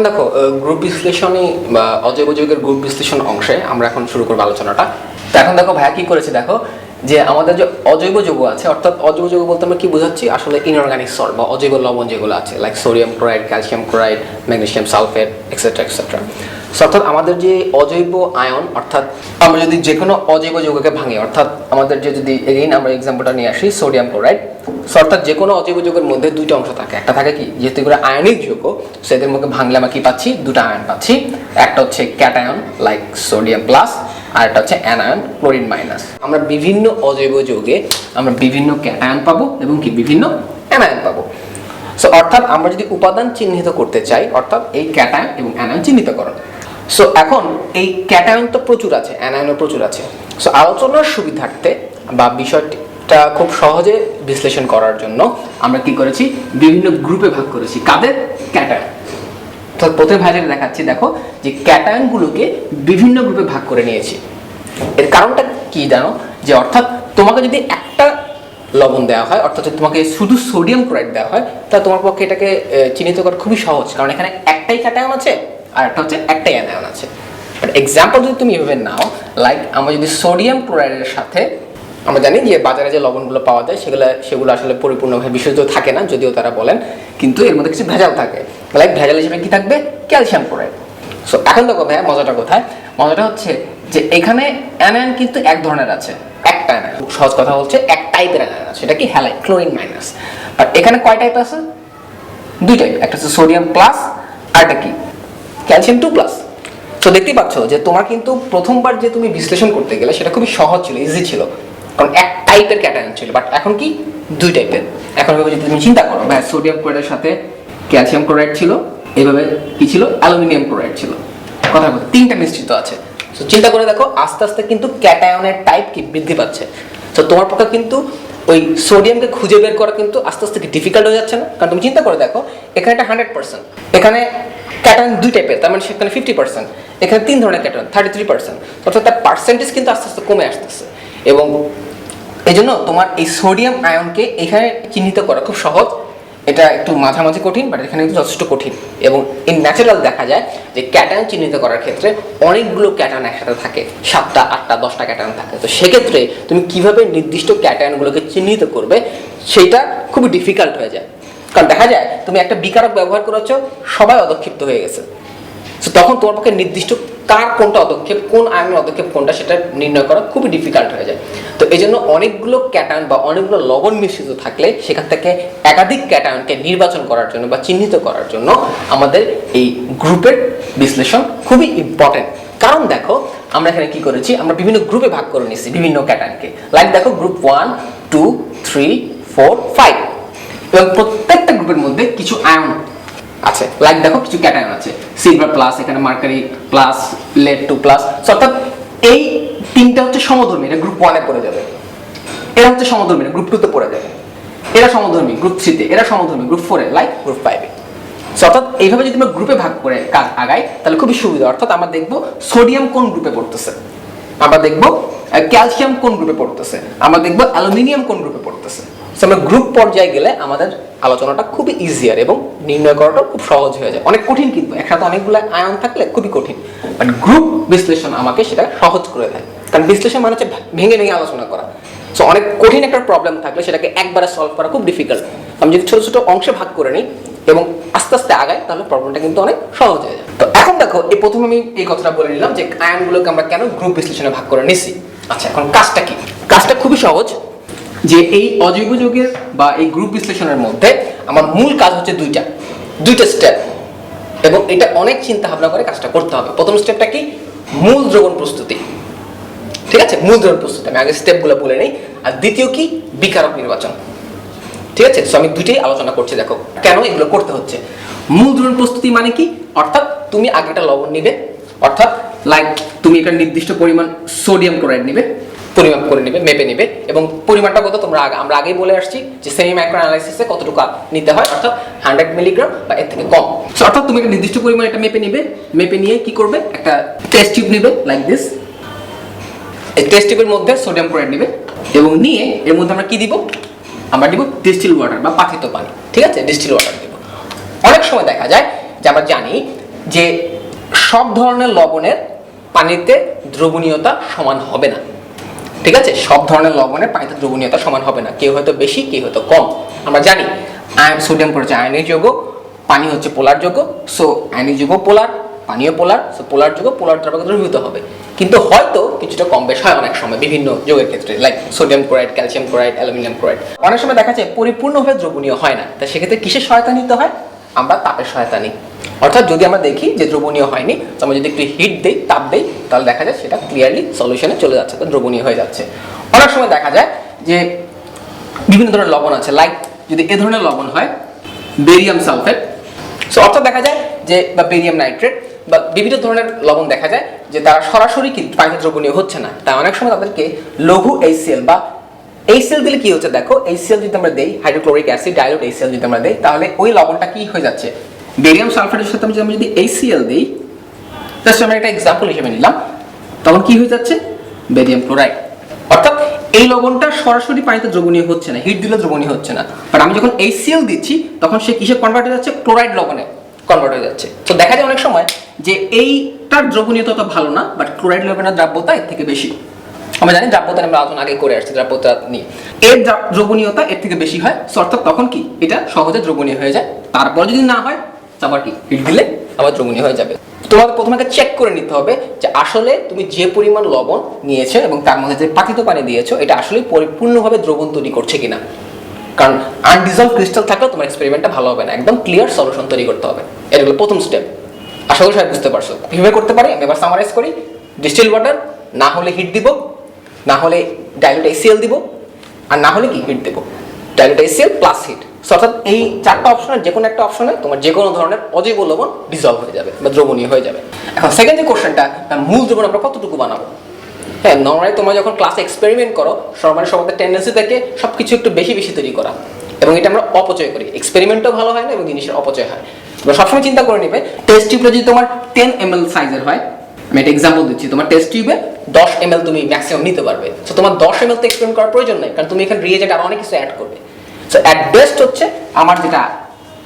এখন দেখো গ্রুপ বিশ্লেষণী বা অজৈব যৌগের গ্রুপ বিশ্লেষণ অংশে আমরা এখন শুরু করব আলোচনাটা। তো এখন দেখো ভাইয়া কি করেছে দেখো, যে আমাদের যে অজৈব যৌগ আছে, অর্থাৎ অজৈব যৌগ বলতে আমরা কি বোঝাচ্ছি? আসলে ইনঅর্গানিক সল্ট বা অজৈব লবণ যেগুলো আছে like sodium chloride calcium chloride magnesium sulphate etcetera etcetera so অর্থাৎ আমাদের যে অজৈব আয়ন, অর্থাৎ আমরা যদি যে কোনো অজৈব যৌগকে ভাঙি, অর্থাৎ আমাদের যে যদি এগেইন আমরা এক্সাম্পলটা নিয়ে আসি সোডিয়াম ক্লোরাইড সো অর্থাৎ যে কোনো অজৈব যৌগের মধ্যে দুইটা অংশ থাকে। একটা থাকে কি? যেহেতু এগুলো আয়নিক যৌগ সেদের মধ্যে ভাঙলে আমরা কি পাচ্ছি? দুটো আয়ন পাচ্ছি। একটা হচ্ছে ক্যাটায়ন লাইক সোডিয়াম প্লাস আর একটা হচ্ছে অ্যানায়ন ক্লোরিন মাইনাস আমরা বিভিন্ন অজৈব যৌগে আমরা বিভিন্ন ক্যাটায়ন পাবো এবং কি? বিভিন্ন অ্যানায়ন পাবো। সো অর্থাৎ আমরা যদি উপাদান চিহ্নিত করতে চাই, অর্থাৎ এই ক্যাটায়ন এবং অ্যানায়ন চিহ্নিতকরণ। সো এখন এই ক্যাটায়ন তো প্রচুর আছে অ্যানায়নও প্রচুর আছে। সো আলোচনার সুবিধার্থে বা বিষয়টা খুব সহজে বিশ্লেষণ করার জন্য আমরা কি করেছি, বিভিন্ন গ্রুপে ভাগ করেছি। কাদের? ক্যাটায়ন তো প্রথমে ভাইজাকে দেখাচ্ছি, দেখো যে ক্যাটায়নগুলোকে বিভিন্ন গ্রুপে ভাগ করে নিয়েছি। এর কারণটা কি জানো? যে অর্থাৎ তোমাকে যদি একটা লবণ দেওয়া হয়, অর্থাৎ তোমাকে শুধু সোডিয়াম ক্লোরাইড দেওয়া হয় তাহলে তোমার পক্ষে এটাকে চিহ্নিত করা খুবই সহজ। কারণ এখানে একটাই ক্যাটায়ন আছে আর একটা হচ্ছে একটাই অ্যানায়ন আছে। বাট এক্সাম্পল যদি তুমি এভাবে নাও লাইক আমরা যদি সোডিয়াম ক্লোরাইডের সাথে, আমরা জানি যে বাজারে যে লবণগুলো পাওয়া যায়, সেগুলো সেগুলো আসলে পরিপূর্ণভাবে বিশুদ্ধ থাকে না, যদিও তারা বলেন, কিন্তু এর মধ্যে কিছু ভেজাল থাকে। লাইক ভেজাল হিসেবে কী থাকবে? ক্যালসিয়াম ক্লোরাইড সো এখন দেখো ভাই মজাটা কোথায়? মজাটা হচ্ছে যে এখানে অ্যানায়ন কিন্তু এক ধরনের আছে, একটা অ্যানায়ন সহজ কথা হচ্ছে এক টাইপের অ্যানায়ন আছে, সেটা কি? হ্যালাই ক্লোরিন মাইনাস আর এখানে কয় টাইপ আছে? দুই টাইপ একটা হচ্ছে সোডিয়াম প্লাস আর একটা কি? ক্যালসিয়াম টু প্লাস তো দেখতেই পাচ্ছ যে তোমার কিন্তু প্রথমবার যে তুমি বিশ্লেষণ করতে গেলে সেটা খুবই সহজ ছিল ইজি ছিল। কারণ এক টাইপের ক্যাটায়ন ছিল বাট এখন কি? দুই টাইপের এখন এভাবে যদি তুমি চিন্তা করো, ভাই সোডিয়াম ক্লোরাইডের সাথে ক্যালসিয়াম ক্লোরাইড ছিল, এভাবে কি ছিল? অ্যালুমিনিয়াম ক্লোরাইড ছিল। কথা বলতে তিনটা মিশ্রিত আছে। তো চিন্তা করে দেখো, আস্তে আস্তে কিন্তু ক্যাটায়নের টাইপ কি বৃদ্ধি পাচ্ছে। তো তোমার পক্ষে কিন্তু ওই সোডিয়ামকে খুঁজে বের করা কিন্তু আস্তে আস্তে ডিফিকাল্ট হয়ে যাচ্ছে না? কারণ তুমি চিন্তা করে দেখো, এখানে একটা হান্ড্রেড পার্সেন্ট এখানে ক্যাটায়ন দুই টাইপের তার মানে সেখানে ফিফটি পার্সেন্ট এখানে তিন ধরনের ক্যাটায়ন থার্টি থ্রি পার্সেন্ট অর্থাৎ তার পার্সেন্টেজ কিন্তু আস্তে আস্তে কমে আসতেছে। এবং এই জন্য তোমার এই সোডিয়াম আয়নকে এখানে চিহ্নিত করা খুব সহজ। এটা একটু মাঝামাঝি কঠিন বাট এখানে কিন্তু যথেষ্ট কঠিন। এবং ইন ন্যাচারাল দেখা যায় যে ক্যাটায়ন চিহ্নিত করার ক্ষেত্রে অনেকগুলো ক্যাটায়ন একসাথে থাকে, সাতটা, আটটা, দশটা ক্যাটায়ন থাকে। তো সেক্ষেত্রে তুমি কীভাবে নির্দিষ্ট ক্যাটায়নগুলোকে চিহ্নিত করবে, সেটা খুবই ডিফিকাল্ট হয়ে যায়। কারণ দেখা যায় তুমি একটা বিকারক ব্যবহার করেছ, সবাই অদক্ষিপ্ত হয়ে গেছে। তো তখন তোমার পক্ষে নির্দিষ্ট কার কোনটা অদক্ষেপ, কোন আয়নের অদক্ষেপ কোনটা সেটা নির্ণয় করা খুবই ডিফিকাল্ট হয়ে যায়। তো এই জন্য অনেকগুলো ক্যাটায়ন বা অনেকগুলো লবণ মিশ্রিত থাকলে সেখান থেকে একাধিক ক্যাটায়নকে নির্বাচন করার জন্য বা চিহ্নিত করার জন্য আমাদের এই গ্রুপের বিশ্লেষণ খুবই ইম্পর্টেন্ট কারণ দেখো, আমরা এখানে কি করেছি, আমরা বিভিন্ন গ্রুপে ভাগ করে নিচ্ছি বিভিন্ন ক্যাটায়নকে। লাইক দেখো group one two three four five এবং গ্রুপের মধ্যে কিছু আয়ন আছে। লাইক দেখো, কিছু ক্যাটায়ন আছে। সিলভার প্লাস এখানে mercury plus lead two plus অর্থাৎ এই তিনটা হচ্ছে সমধর্মী এটা গ্রুপ ওয়ানে পড়ে যাবে। এরা হচ্ছে সমধর্মী গ্রুপ টুতে পড়ে যাবে। এরা সমধর্মী গ্রুপ থ্রিতে এরা সমধর্মী গ্রুপ ফোরে লাইক গ্রুপ ফাইভে অর্থাৎ এইভাবে যদি আমরা গ্রুপে ভাগ করে কাজ আগাই, তাহলে খুবই সুবিধা। অর্থাৎ আমরা দেখব সোডিয়াম কোন গ্রুপে পড়তেছে। আমরা দেখব ক্যালসিয়াম কোন গ্রুপে পড়তেছে। আমরা দেখব অ্যালুমিনিয়াম কোন গ্রুপে পড়তেছে। So, আমরা গ্রুপ পর্যায়ে গেলে আমাদের আলোচনাটা খুবই ইজিয়ার এবং নির্ণয় করাটা খুব সহজ হয়ে যায়। অনেক কঠিন কিন্তু একসাথে অনেকগুলো আয়ন থাকলে খুবই কঠিন। বাট গ্রুপ বিশ্লেষণ আমাকে সেটা সহজ করে দেয়। কারণ বিশ্লেষণ মানে হচ্ছে ভেঙে ভেঙে আলোচনা করা। সো অনেক কঠিন একটা প্রবলেম থাকলে সেটাকে একবারে সলভ করা খুব ডিফিকাল্ট আমি যদি ছোট ছোট অংশে ভাগ করে নিই এবং আস্তে আস্তে আগাই তাহলে প্রবলেমটা কিন্তু অনেক সহজ হয়ে যায়। তো এখন দেখো এই প্রথমে আমি এই কথাটা বলে নিলাম যে আয়নগুলোকে আমরা কেন গ্রুপ বিশ্লেষণে ভাগ করে নিছি। আচ্ছা এখন কাজটা কি? কাজটা খুবই সহজ। যে এই অজৈব যৌগের বা এই গ্রুপ বিশ্লেষণের মধ্যে আমার মূল কাজ হচ্ছে দুইটা দুইটা স্টেপ এবং এটা অনেক চিন্তা ভাবনা করে কাজটা করতে হবে। প্রথম স্টেপটা কি? মূল দ্রবণ প্রস্তুতি। ঠিক আছে? মূল দ্রবণ প্রস্তুতি। আমি আগে স্টেপগুলো বলে নিই। আর দ্বিতীয় কি? বিকারক নির্বাচন। ঠিক আছে? সো আমি দুইটাই আলোচনা করছি, দেখো কেন এগুলো করতে হচ্ছে। মূল দ্রবণ প্রস্তুতি মানে কি? অর্থাৎ তুমি আগে একটা লবণ নিবে। অর্থাৎ লাইক তুমি একটা নির্দিষ্ট পরিমাণ সোডিয়াম ক্লোরাইড নিবে। পরিমাপ করে নেবে মেপে নেবে এবং পরিমাণটা কত তোমরা আগে আমরা আগেই বলে আসছি যে সেমি মাইক্রো অ্যানালাইসিসে কতটুকু নিতে হয় অর্থাৎ হান্ড্রেড মিলিগ্রাম বা এর থেকে কম। So, অর্থাৎ তুমি একটা নির্দিষ্ট পরিমাণ এটা মেপে নিবে মেপে নিয়ে কি করবে? একটা টেস্ট টিউব নিবে লাইক দিস এই টেস্ট টিউবের মধ্যে সোডিয়াম ক্লোরাইড নিবে এবং নিয়ে এর মধ্যে আমরা কি দিব? আমরা দিব ডিস্টিল ওয়াটার বা পাথিত পানি। ঠিক আছে? ডিস্টিল ওয়াটার দিব। অনেক সময় দেখা যায় যে আমরা জানি যে সব ধরনের লবণের পানিতে দ্রবণীয়তা সমান হবে না। ঠিক আছে? সব ধরনের লবণের পানিতে দ্রবণীয়তা সমান হবে না। কেউ হয়তো বেশি, কেউ হয়তো কম। আমরা জানি, আয়ন সোডিয়াম করেছে আয়নিক যৌগ, পানি হচ্ছে পোলার যৌগ। সো আয়নিক যৌগ পোলার পানীয় পোলার। সো পোলার যৌগ, পোলার দ্রাবকে দ্রবীভূত হবে। কিন্তু হয়তো কিছুটা কম বেশ হয় অনেক সময় বিভিন্ন যোগের ক্ষেত্রে like sodium chloride calcium chloride aluminium chloride অনেক সময় দেখা যায়, পরিপূর্ণভাবে দ্রবণীয় হয় না। তা সেক্ষেত্রে কিসের সহায়তা নিতে হয়? আমরা তাপের সহায়তা নিই। অর্থাৎ যদি আমরা দেখি যে দ্রবণীয় হয়নি আমরা যদি একটু হিট দিই, তাপ দিই, তাহলে দেখা যায় সেটা ক্লিয়ারলি সলিউশনে চলে যাচ্ছে, তো দ্রবণীয় হয়ে যাচ্ছে। অনেক সময় দেখা যায় যে বিভিন্ন ধরনের লবণ আছে লাইক যদি এ ধরনের লবণ হয় বেরিয়াম সালফেট সো অর্থাৎ দেখা যায় যে, বা বেরিয়াম নাইট্রেট বা বিভিন্ন ধরনের লবণ দেখা যায় যে তারা সরাসরি কি পানিতে দ্রবণীয় হচ্ছে না। তাই অনেক সময় তাদেরকে লঘু এইচসিএল বা এইচসিএল দিলে কি হচ্ছে? দেখো এইচসিএল যদি আমরা দেই হাইড্রোক্লোরিক অ্যাসিড ডাইলুট এইচসিএল যদি আমরা দেই, তাহলে ওই লবণটা কি হয়ে যাচ্ছে? বেরিয়াম সালফেটের সাথে আমি যদি এইচসিএল দিই জাস্ট আমরা একটা এক্সাম্পল হিসেবে নিলাম, তখন কি হয়ে যাচ্ছে? বেরিয়াম ক্লোরাইড অর্থাৎ এই লবণটা সরাসরি পানিতে দ্রবণীয় হচ্ছে না হিট দিলে দ্রবণীয় হচ্ছে না। বাট আমি যখন এইচসিএল দিচ্ছি, তখন সে কিসে কনভার্ট হয়ে যাচ্ছে? ক্লোরাইড লবণে কনভার্ট হয়ে যাচ্ছে। তো দেখা যায় অনেক সময় যে এইটার দ্রবণীয়তা তো ভালো না বাট ক্লোরাইড লবণের দ্রাব্যতা এর থেকে বেশি। আমরা জানি দ্রাব্যতা আমরা আলোচনা আগে করে আসছি, দ্রাব্যতা নিয়ে এর দ্রবণীয়তা এর থেকে বেশি হয়। অর্থাৎ তখন কি? এটা সহজে দ্রবণীয় হয়ে যায়। তারপর যদি না হয় কি হিট দিলে আবার দ্রবণীয় হয়ে যাবে। তোমাকে প্রথমে চেক করে নিতে হবে যে আসলে তুমি যে পরিমাণ লবণ নিয়েছো এবং তার মধ্যে যে পাতিত পানি দিয়েছ, এটা আসলে পরিপূর্ণভাবে দ্রবণ তৈরি করছে কিনা। কারণ আনডিজলভ ক্রিস্টাল থাকলে তোমার এক্সপেরিমেন্টটা ভালো হবে না, একদম ক্লিয়ার সলিউশন তৈরি করতে হবে। এটা হলো প্রথম স্টেপ আশা করি সবাই বুঝতে পারছ। কীভাবে করতে পারি? আমি এবার সামারাইজ করি। ডিস্টিল ওয়াটার না হলে হিট দিব, না হলে ডাইলুট এসিএল দিব, আর না হলে কি? হিট দেবো। ডাইলুট এসিএল প্লাস হিট অর্থাৎ এই চারটা অপশনের যে কোনো একটা অপশনে তোমার যে কোনো ধরনের অজৈব লবণ ডিজলভ হয়ে যাবে বা দ্রবণীয় হয়ে যাবে। এখন সেকেন্ড যে কোশ্চেনটা মূল দ্রবণ আমরা কতটুকু বানাবো? হ্যাঁ নর্মালি তোমরা যখন ক্লাসে এক্সপেরিমেন্ট করো সবার সবার টেন্ডেন্সি থাকে সব কিছু একটু বেশি বেশি তৈরি করা। এবং এটা আমরা অপচয় করি। এক্সপেরিমেন্টও ভালো হয় না এবং জিনিসের অপচয় হয়। তোমরা সবসময় চিন্তা করে নেবে টেস্ট টিউবটা যদি তোমার টেন এম এল সাইজের হয়, আমি একটা এক্সাম্পল দিচ্ছি, তোমার টেস্ট টিউবে দশ এম এল তুমি ম্যাক্সিমাম নিতে পারবে। তো তোমার দশ এম এল তো এক্সপেরিমেন্ট করার প্রয়োজন নেই, কারণ তুমি এখানে রিয়েজেন্ট আর অনেক কিছু অ্যাড করবে। সো অ্যাট বেস্ট হচ্ছে আমার যেটা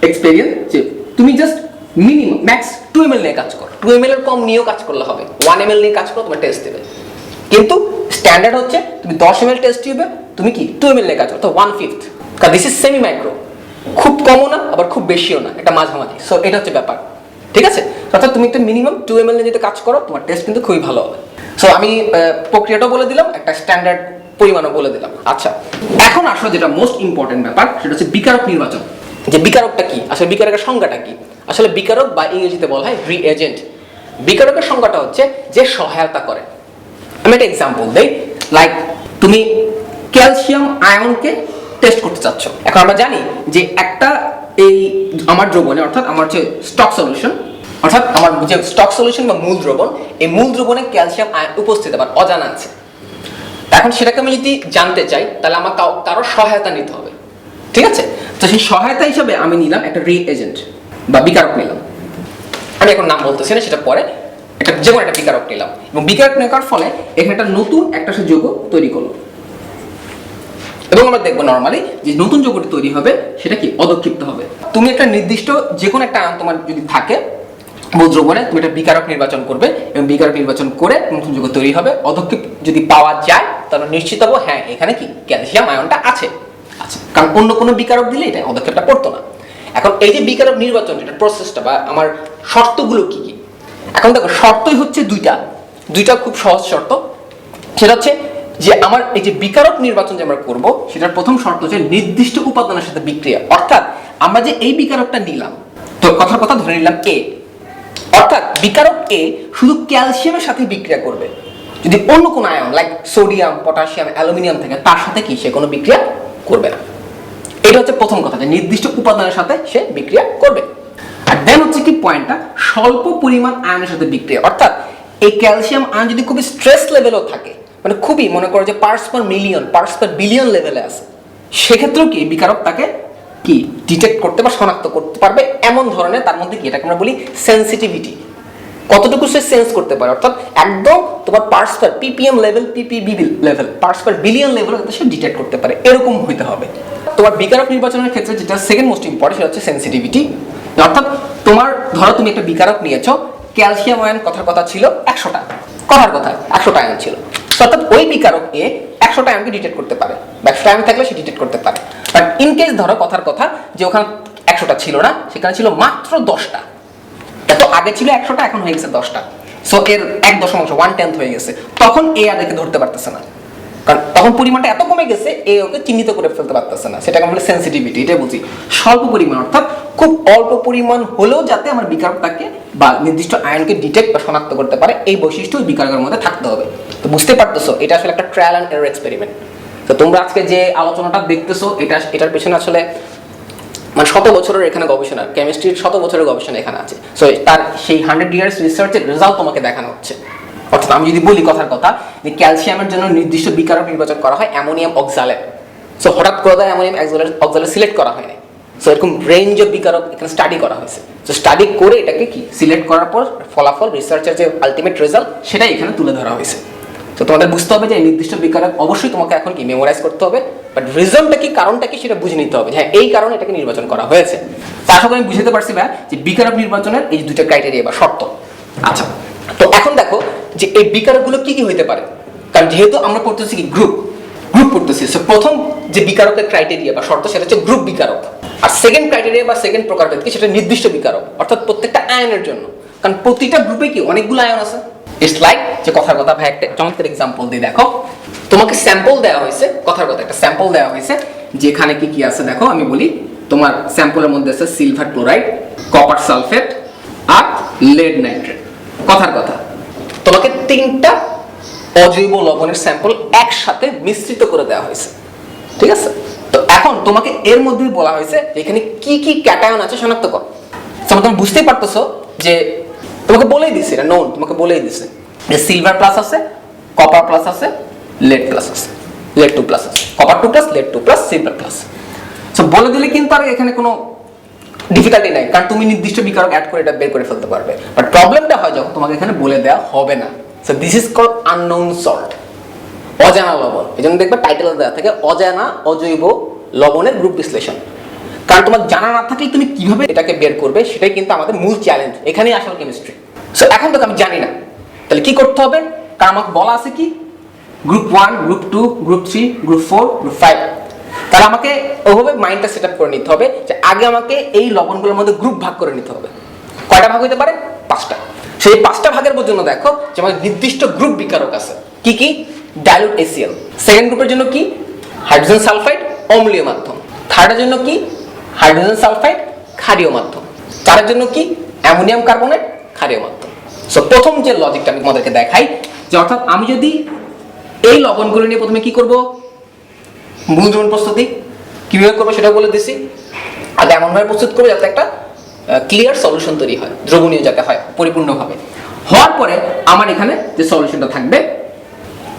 এক্সপেরিয়েন্স যে তুমি just minimum max two M L নিয়ে কাজ করো। টু এম এল এর কম নিয়েও কাজ করলে হবে। ওয়ান এম এল নিয়ে কাজ করো, তোমার টেস্ট দেবে। কিন্তু স্ট্যান্ডার্ড হচ্ছে তুমি দশ এম এল টেস্ট টিউবে তুমি কি টু এম এল নিয়ে কাজ করো তো ওয়ান ফিফথ কারণ দিস ইজ সেমি মাইক্রো খুব কমও না, আবার খুব বেশিও না, এটা মাঝামাঝি। সো এটা হচ্ছে ব্যাপার। ঠিক আছে? অর্থাৎ তুমি একটা মিনিমাম টু এম এল নিয়ে যদি কাজ করো, তোমার টেস্ট কিন্তু খুবই ভালো হবে। সো আমি প্রক্রিয়াটাও বলে দিলাম, একটা স্ট্যান্ডার্ড পরিমাণও বলে দিলাম। আচ্ছা এখন আসলে যেটা মোস্ট ইম্পর্টেন্ট ব্যাপার, সেটা হচ্ছে বিকারক নির্বাচন। যে বিকারকটা কি? আসলে বিকারকের সংজ্ঞাটা কি? আসলে বিকারক বা ইংরেজিতে বলা হয় রি এজেন্ট বিকারকের সংজ্ঞাটা হচ্ছে যে সহায়তা করে। আমি একটা এক্সাম্পল দেই লাইক তুমি ক্যালসিয়াম আয়নকে টেস্ট করতে চাচ্ছ। এখন আমরা জানি যে একটা এই আমার দ্রবণে, অর্থাৎ আমার যে স্টক সলিউশন অর্থাৎ আমার যে স্টক সলিউশন বা মূল দ্রবণ, এই মূল দ্রবণে ক্যালসিয়াম আয়ন উপস্থিত, আবার অজানা আছে। এখন সেটাকে আমি যদি জানতে চাই, তাহলে আমার কারও সহায়তা নিতে হবে। ঠিক আছে? তো সেই সহায়তা হিসাবে আমি নিলাম একটা রি এজেন্ট বা বিকারক নিলাম। আমি এখন নাম বলতেছি না, সেটা পরে একটা যে কোনো একটা বিকারক নিলাম। এবং বিকারক নেওয়ার ফলে এখানে একটা নতুন একটা সে যৌগ তৈরি করল। এবং আমরা দেখব নর্মালি যে নতুন যৌগটি তৈরি হবে, সেটা কি? অদক্ষিপ্ত হবে। তুমি একটা নির্দিষ্ট যে কোনো একটা আয়ন তোমার যদি থাকে বহু তুমি একটা বিকারক নির্বাচন করবে এবং বিকারক নির্বাচন করে নতুন যৌগ তৈরি হবে। অদক্ষিপ যদি পাওয়া যায়, তাহলে নিশ্চিত হব হ্যাঁ এখানে কি ক্যালসিয়াম আয়নটা আছে। আছে কারণ অন্য কোনো বিকারক দিলে এটা অদক্ষেপটা পড়তো না। এখন এই যে বিকারক নির্বাচন, এটা প্রসেসটা বা আমার শর্তগুলো কি কি? এখন দেখো, শর্তই হচ্ছে দুইটা। দুইটা খুব সহজ শর্ত। সেটা হচ্ছে যে আমার এই যে বিকারক নির্বাচন যে আমরা করব, সেটার প্রথম শর্ত হচ্ছে নির্দিষ্ট উপাদানের সাথে বিক্রিয়া। অর্থাৎ আমরা যে এই বিকারকটা নিলাম, তো কথার কথা ধরে নিলাম এ অর্থাৎ বিকারক এ শুধু ক্যালসিয়ামের সাথে বিক্রিয়া করবে। যদি অন্য কোনো ion like sodium potassium aluminium থাকে, তার সাথে কি সে কোনো বিক্রিয়া করবে না। এটা হচ্ছে প্রথম কথা, যে নির্দিষ্ট উপাদানের সাথে সে বিক্রিয়া করবে। আর দেন হচ্ছে কি পয়েন্টটা স্বল্প পরিমাণ আয়নের সাথে বিক্রিয়া। অর্থাৎ এই ক্যালসিয়াম আয়ন যদি খুবই স্ট্রেস লেভেলও থাকে মানে খুবই মনে করো যে parts per million parts per billion লেভেলে আছে, সেক্ষেত্রেও কি বিকারক তাকে কি ডিটেক্ট করতে বা শনাক্ত করতে পারবে এমন ধরনের, তার মধ্যে কি এটাকে আমরা বলি সেন্সিটিভিটি কতটুকু সে সেন্স করতে পারে? অর্থাৎ একদম তোমার parts per PPM level PPB level parts per billion level সে ডিটেক্ট করতে পারে। এরকম হইতে হবে। তোমার বিকারক নির্বাচনের ক্ষেত্রে যেটা সেকেন্ড মোস্ট ইম্পর্টেন্ট সেটা হচ্ছে সেন্সিটিভিটি অর্থাৎ তোমার, ধরো তুমি একটা বিকারক নিয়েছো ক্যালসিয়াম আয়ন কথার কথা ছিল একশোটা। কথার কথা, একশোটা আয়ন ছিল। অর্থাৎ ওই বিকারক এ একশোটা আয়নকে ডিটেক্ট করতে পারে। বা একশোটা আয়ন থাকলে সে ডিটেক্ট করতে পারে। বাট ইন কেস ধরো কথার কথা যে ওখানে একশোটা ছিল না, সেখানে ছিল মাত্র দশটা। এত আগে ছিল একশোটা, এখন হয়ে গেছে দশটা। সো এর এক দশমাংশ ওয়ান টেন্থ হয়ে গেছে। তখন এ আর একে ধরতে পারতেছে না। কারণ তখন পরিমাণটা এত কমে গেছে, এ ওকে চিহ্নিত করে ফেলতে পারতেছে না। সেটাকে আমরা সেন্সিটিভিটি এটাই বুঝি স্বল্প পরিমাণ, অর্থাৎ খুব অল্প পরিমাণ হলেও যাতে আমার বিকারকটাকে বা নির্দিষ্ট আয়নকে ডিটেক্ট বা শনাক্ত করতে পারে, এই বৈশিষ্ট্য বিকারকের মধ্যে থাকতে হবে। তো বুঝতে পারতেছো, এটা আসলে একটা ট্রায়াল অ্যান্ড এরর এক্সপেরিমেন্ট তো তোমরা আজকে যে আলোচনাটা দেখতেছো, এটা, এটার পেছনে আসলে মানে শত বছরের এখানে গবেষণা কেমিস্ট্রির শত বছরের গবেষণা এখানে আছে। সো তার সেই হান্ড্রেড ইয়ার্স রিসার্চের রেজাল্ট তোমাকে দেখানো হচ্ছে। অর্থাৎ আমি যদি বলি কথার কথা, যে ক্যালসিয়ামের জন্য নির্দিষ্ট বিকারক নির্বাচন করা হয় অ্যামোনিয়াম অক্সালেট সো হঠাৎ করে দেয় অ্যামোনিয়াম অক্সালেট অক্সালেট সিলেক্ট করা হয়নি। সো এরকম রেঞ্জ অফ বিকারক এখানে স্টাডি করা হয়েছে। সো স্টাডি করে এটাকে কি? সিলেক্ট করার পর, ফলাফল রিসার্চের যে আলটিমেট রেজাল্ট সেটাই এখানে তুলে ধরা হয়েছে। তো তোমাদের বুঝতে হবে যে নির্দিষ্ট বিকারক অবশ্যই তোমাকে এখন কি মেমোরাইজ করতে হবে বাট রিজনটা কি, কারণটা কি সেটা বুঝে নিতে হবে হ্যাঁ এই কারণে এটাকে নির্বাচন করা হয়েছে। তা আমি বুঝতে পারছি ভাই যে বিকারক নির্বাচনের এই দুটো ক্রাইটেরিয়া বা শর্ত। আচ্ছা তো এখন দেখো যে এই বিকারকগুলো কি কি হইতে পারে। কারণ যেহেতু আমরা পড়তেছি কি গ্রুপ গ্রুপ পড়তেছি সো প্রথম যে বিকারকের ক্রাইটেরিয়া বা শর্ত সেটা হচ্ছে গ্রুপ বিকারক। আর সেকেন্ড ক্রাইটেরিয়া বা সেকেন্ড প্রকারভেদ কি সেটা নির্দিষ্ট বিকারক, অর্থাৎ প্রত্যেকটা আয়নের জন্য। কারণ প্রতিটা গ্রুপে কি অনেকগুলো আয়ন আছে। ইটস লাইক যে কথার কথা ভাই একটা চমৎকার এক্সাম্পল দিয়ে দেখো। তোমাকে স্যাম্পল দেওয়া হয়েছে, কথার কথা একটা স্যাম্পল দেওয়া হয়েছে, যেখানে কি কি আছে দেখো, আমি বলি, তোমার স্যাম্পলের মধ্যে আছে সিলভার ক্লোরাইড কপার সালফেট আর লেড নাইট্রেট কথার কথা, তোমাকে তিনটা অজৈব লবণের স্যাম্পল একসাথে মিশ্রিত করে দেওয়া হয়েছে। ঠিক আছে? তো এখন তোমাকে এর মধ্যেই বলা হয়েছে এখানে কি কি ক্যাটায়ন আছে, শনাক্ত তুমি বুঝতেই পারতেছো যে তোমাকে বলেই দিছে, এটা নোন তোমাকে বলেই দিছে। যে সিলভার প্লাস আছে কপার প্লাস আছে লেড প্লাস আছে লেড টু প্লাস আছে copper two plus lead two plus silver plus so বলে দিলে কিন্তু আর এখানে কোনো ডিফিকাল্টি নাই, কারণ তুমি নির্দিষ্ট বিকারক অ্যাড করে এটা বের করে ফেলতে পারবে। বাট প্রবলেমটা হয় যখন তোমাকে এখানে বলে দেওয়া হবে না। So this is call unknown salt অজানা লবণ। এই জন্য দেখবে টাইটেল দেওয়া থাকে, অজানা অজৈব লবণের গ্রুপ বিশ্লেষণ। কারণ তোমার জানা না থাকলে তুমি কীভাবে এটাকে বের করবে, সেটাই কিন্তু আমাদের মূল চ্যালেঞ্জ এখানেই আসল কেমিস্ট্রি সো এখন তো আমি জানি না। তাহলে কি করতে হবে? কারণ আমাকে বলা আছে কি? Group one group two group three group four group five তাহলে আমাকে ওভাবে মাইন্ডটা সেট আপ করে নিতে হবে যে আগে আমাকে এই লবণগুলোর মধ্যে গ্রুপ ভাগ করে নিতে হবে। কয়টা ভাগ হইতে পারে? পাঁচটা। সেই পাঁচটা ভাগের জন্য দেখো যে আমাদের নির্দিষ্ট গ্রুপ বিকারক আছে। কি কি? ডাইলুট এসিএল সেকেন্ড গ্রুপের জন্য কি? হাইড্রোজেন সালফাইড অম্লীয় মাধ্যম। থার্ডের জন্য কি? হাইড্রোজেন সালফাইড, ক্ষারীয় মাধ্যম। চারের জন্য কি? অ্যামোনিয়াম কার্বনেট, ক্ষারীয় মাধ্যম। সো প্রথম যে লজিকটা আমি তোমাদেরকে দেখাই, যে অর্থাৎ আমি যদি এই লবণগুলো নিয়ে প্রথমে কি করব? মূল দ্রবণ প্রস্তুতি। কীভাবে করব সেটা বলে দিছি। আগে এমনভাবে প্রস্তুত করব যাতে একটা ক্লিয়ার সলিউশন তৈরি হয়, দ্রবণীয় যাতে হয়, পরিপূর্ণভাবে। হওয়ার পরে আমার এখানে যে সলিউশনটা থাকবে,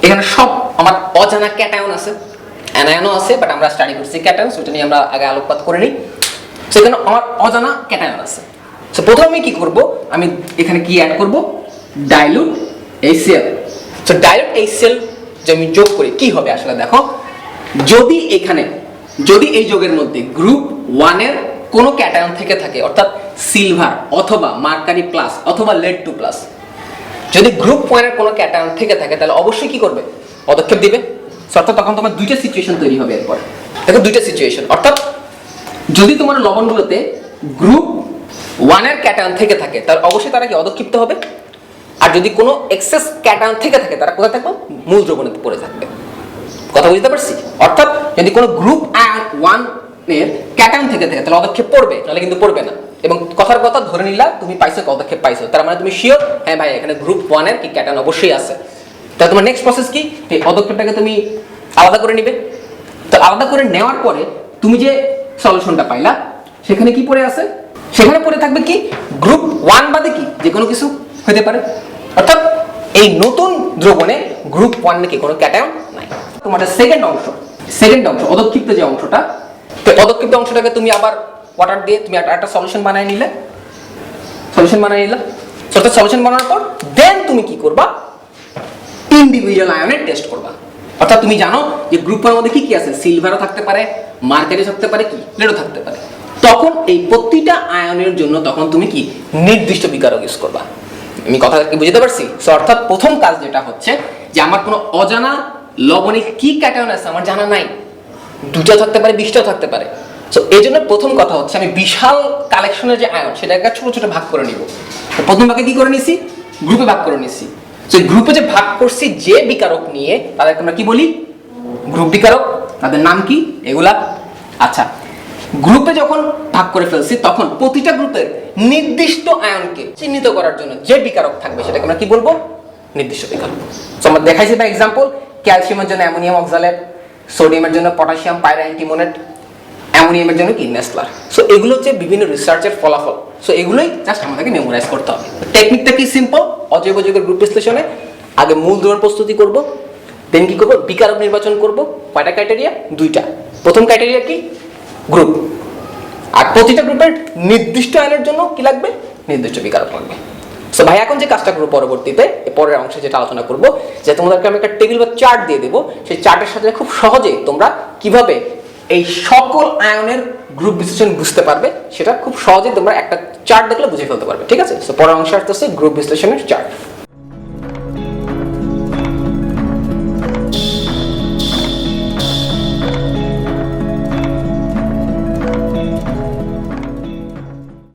এখানে সব আমার অজানা ক্যাটায়ন আছে। অ্যানায়নও আছে বাট আমরা স্টাডি করছি ক্যাটায়ন সেটা নিয়ে আমরা আগে আলোকপাত করে নিই। সেখানে আমার অজানা ক্যাটায়ন আছে। সো প্রথমে আমি কি করব? আমি এখানে কি অ্যাড করব? Dilute HCl so dilute HCl যে আমি যোগ করি, কি হবে আসলে দেখো? যদি এখানে, যদি এই যোগের মধ্যে গ্রুপ ওয়ানের কোনো ক্যাটায়ন থেকে থাকে, অর্থাৎ সিলভার অথবা মার্কারি প্লাস অথবা লেড টু প্লাস যদি গ্রুপ ওয়ানের কোনো ক্যাটায়ন থেকে থাকে, তাহলে অবশ্যই কি করবে? পদক্ষেপ দিবে। অর্থাৎ তখন তোমার দুইটা সিচুয়েশন তৈরি হবে এরপর। দেখো, দুইটা সিচুয়েশন অর্থাৎ যদি তোমার লবণগুলোতে গ্রুপ ওয়ানের ক্যাটায়ন থেকে থাকে তাহলে অবশ্যই তারা কি অদক্ষিপ্ত হবে? আর যদি কোনো এক্সেস ক্যাটায়ন থেকে থাকে, তারা কোথায় থাকবে? মূল দ্রবণে পড়ে থাকবে। কথা বুঝতে পারছি? অর্থাৎ যদি কোনো গ্রুপ আয়ন ওয়ানের ক্যাটায়ন থেকে থাকে, তাহলে অদক্ষেপ পড়বে, নাহলে কিন্তু পড়বে না। এবং কথার কথা ধরে নিলা, তুমি পাইছো পদক্ষেপ পাইছো? তার মানে তুমি শিওর হ্যাঁ ভাই, এখানে গ্রুপ ওয়ানের কি ক্যাটায়ন অবশ্যই আছে। তাহলে তোমার নেক্সট প্রসেস কি? এই পদক্ষেপটাকে তুমি আলাদা করে নিবে। তো আলাদা করে নেওয়ার পরে তুমি যে সলিউশনটা পাইলা, সেখানে কি পড়ে আছে? সেখানে পড়ে থাকবে কি? গ্রুপ ওয়ান বাদে কি? যে কোনো কিছু হতে পারে। অর্থাৎ এই নতুন দ্রবণে গ্রুপ ওয়ান নাকি কোনো ক্যাটায়ন নাই। তোমার সেকেন্ড অংশ সেকেন্ড অংশ অদক্ষিপ্ত যে অংশটা, তো অদক্ষিপ্ত অংশটাকে তুমি আবার ওয়াটার দিয়ে তুমি একটা- একটা সলিউশন বানায় নিলে। সলিউশন বানায় নিলে। অর্থাৎ সলিউশন বানানোর পর দেন তুমি কি করবা? ইন্ডিভিজুয়াল আয়নের টেস্ট করবা। অর্থাৎ তুমি জানো যে গ্রুপের মধ্যে কি কি আছে? সিলভারও থাকতে পারে মার্কারিও থাকতে পারে কি? লেডও থাকতে পারে। তখন এই প্রতিটা আয়নের জন্য তখন তুমি কি? নির্দিষ্ট বিকারক ইউজ করবা। আমি কথা কি বুঝতে পারছি? So, অর্থাৎ প্রথম কাজ যেটা হচ্ছে যে আমার কোনো অজানা লবণে কি ক্যাটায়ন আছে আমার জানা নাই। দুটা থাকতে পারে বিশটাও থাকতে পারে। সো এই জন্য প্রথম কথা হচ্ছে আমি বিশাল কালেকশনের যে আয়ন সেটাকে ছোট ছোট ভাগ করে নিব। প্রথম ভাগে কি করে নিছি? গ্রুপে ভাগ করে নিছি। তো গ্রুপে যে ভাগ করছি যে বিকারক নিয়ে, তাদেরকে আমরা কি বলি? গ্রুপ বিকারক। তাদের নাম কি? এগুলা। আচ্ছা গ্রুপে যখন ভাগ করে ফেলছি, তখন প্রতিটা গ্রুপের নির্দিষ্ট আয়নকে চিহ্নিত করার জন্য যে বিকারক থাকবে, সেটাকে আমরা কি বলব? নির্দিষ্ট বিকারক। তো আমরা দেখাইছি বা এক্সাম্পল ক্যালসিয়ামের জন্য অ্যামোনিয়াম অক্সালেট সোডিয়ামের জন্য পটাশিয়াম পায়রা অ্যামোনিয়ামের জন্য কি নেসলার? সো এগুলো হচ্ছে বিভিন্ন রিসার্চের ফলাফল। সো এগুলোই জাস্ট আমাদেরকে মেমোরাইজ করতে হবে। টেকনিকটা কি সিম্পল অজৈব যৌগের গ্রুপ বিশ্লেষণে। আগে মূল দ্রবণ প্রস্তুতি করব দেন কি করব? বিকারক নির্বাচন করব। কয়টা ক্রাইটেরিয়া দুইটা। প্রথম ক্রাইটেরিয়া কি? গ্রুপ আর প্রতিটা গ্রুপের নির্দিষ্ট আয়নের জন্য কি লাগবে? নির্দিষ্ট বিকারক লাগবে। সো ভাই, এখন যে কাজটা করব পরবর্তীতে পরের অংশে যেটা আলোচনা করব, যে তোমাদেরকে আমি একটা টেবিল বা চার্ট দিয়ে দেবো। সেই চার্টের সাথে খুব সহজে তোমরা কীভাবে এই সকল আয়নের গ্রুপ বিশ্লেষণ বুঝতে পারবে, সেটা খুব সহজে তোমরা একটা চার্ট দেখলে বুঝে ফেলতে পারবে, ঠিক আছে? পরের অংশে আসতেছে গ্রুপ বিশ্লেষণের চার্ট